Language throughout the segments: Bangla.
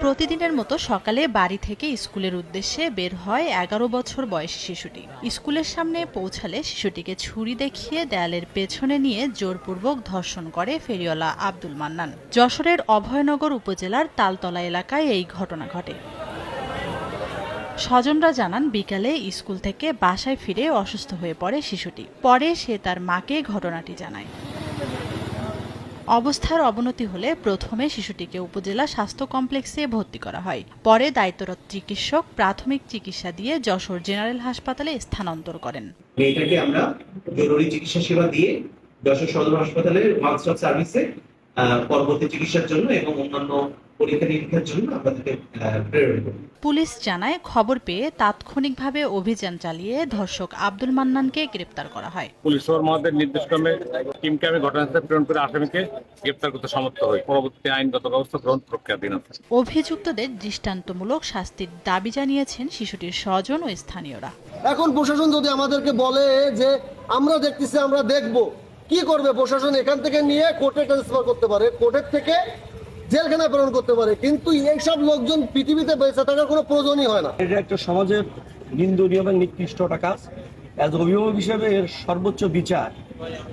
প্রতিদিনের মতো সকালে বাড়ি থেকে স্কুলের উদ্দেশ্যে বের হয় এগারো বছর বয়সী শিশুটি। স্কুলের সামনে পৌঁছালে শিশুটিকে ছুরি দেখিয়ে দেয়ালের পেছনে নিয়ে জোরপূর্বক ধর্ষণ করে ফেরিওয়ালা আব্দুল মান্নান। যশোরের অভয়নগর উপজেলার তালতলা এলাকায় এই ঘটনা ঘটে। স্বজনরা জানান, বিকালে স্কুল থেকে বাসায় ফিরে অসুস্থ হয়ে পড়ে শিশুটি। পরে সে তার মাকে ঘটনাটি জানায়। অবস্থার অবনতি হলে প্রথমে শিশুটিকে উপজেলা স্বাস্থ্য কমপ্লেক্সে ভর্তি করা হয়। পরে দায়িত্বরত চিকিৎসক প্রাথমিক চিকিৎসা দিয়ে যশোর জেনারেল হাসপাতালে স্থানান্তর করেন। মেয়েটাকে আমরা জরুরি চিকিৎসা সেবা দিয়ে যশোর সদর হাসপাতালের মাস্টার সার্ভিসে পরবর্তী চিকিৎসার জন্য এবং অন্যান্য পুলিশ জানায় খবর পেয়ে তাৎক্ষণিকভাবে অভিযান চালিয়ে ধর্ষক আব্দুল মান্নানকে গ্রেপ্তার করা হয়। পুলিশ নির্দেশক্রমে টিমকে আমি ঘটনাস্থলে প্রেরণ করে আসামিকে গ্রেপ্তার করতে সমর্থ হই। পরবর্তী আইনগত ব্যবস্থা গ্রহণ প্রক্রিয়াধীন আছে। অভিযুক্তদের দৃষ্টান্তমূলক শাস্তির দাবি জানিয়েছেন শিশুটির স্বজন ও স্থানীয়রা। এখন প্রশাসন যদি আমাদেরকে বলে যে আমরা দেখতেছি আমরা দেখব কি করবে প্রশাসন এখান থেকে নিয়ে কোর্টে ট্রান্সফার করতে পারে। কোর্টের থেকে জেলখানায় প্রেরণ করতে পারে কিন্তু এইসব লোকজন পৃথিবীতে বেঁচে থাকার কোনো প্রয়োজনই হয় না। এটা একটা সমাজের নিন্দনীয় এবং নিকৃষ্ট একটা কাজ। অ্যাজ অভিভাবক হিসেবে এর সর্বোচ্চ বিচার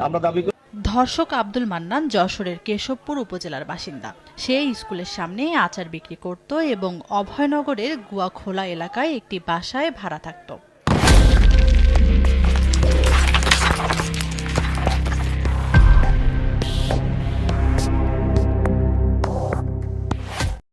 আমরা দাবি করি। ধর্ষক আব্দুল মান্নান যশোরের কেশবপুর উপজেলার বাসিন্দা। সে স্কুলের সামনে আচার বিক্রি করত এবং অভয়নগরের গুয়াখোলা এলাকায় একটি বাসায় ভাড়া থাকত।